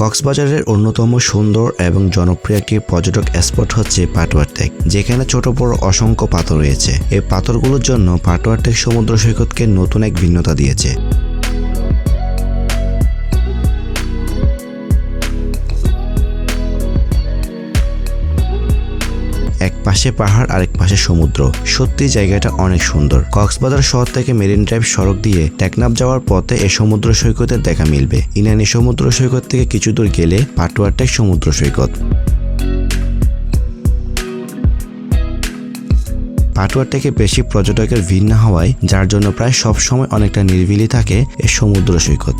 কক্সবাজারের অন্যতম সুন্দর এবং জনপ্রিয় একটি পর্যটক স্পট হচ্ছে পাটওয়ারটেক যেখানে ছোট বড় অসংখ্য পাথর রয়েছে। এই পাথরগুলোর জন্য পাটওয়ারটেক সমুদ্র সৈকতকে নতুন এক ভিন্নতা দিয়েছে। এক পাশে পাহাড়, আরেক পাশে সমুদ্র। সত্যি জায়গাটা অনেক সুন্দর। কক্সবাজার শহর থেকে মেরিন ড্রাইভ সড়ক দিয়ে টেকনাফ যাওয়ার পথে এ সমুদ্র সৈকতের দেখা মিলবে। ইনানি সমুদ্র সৈকত থেকে কিছু দূর গেলে পাটুয়ারটেক সমুদ্র সৈকত। পাটুয়ার থেকে বেশি পর্যটকের ভিড় না হওয়ায়, যার জন্য প্রায় সব সময় অনেকটা নিরিবিলি থাকে এই সমুদ্র সৈকত।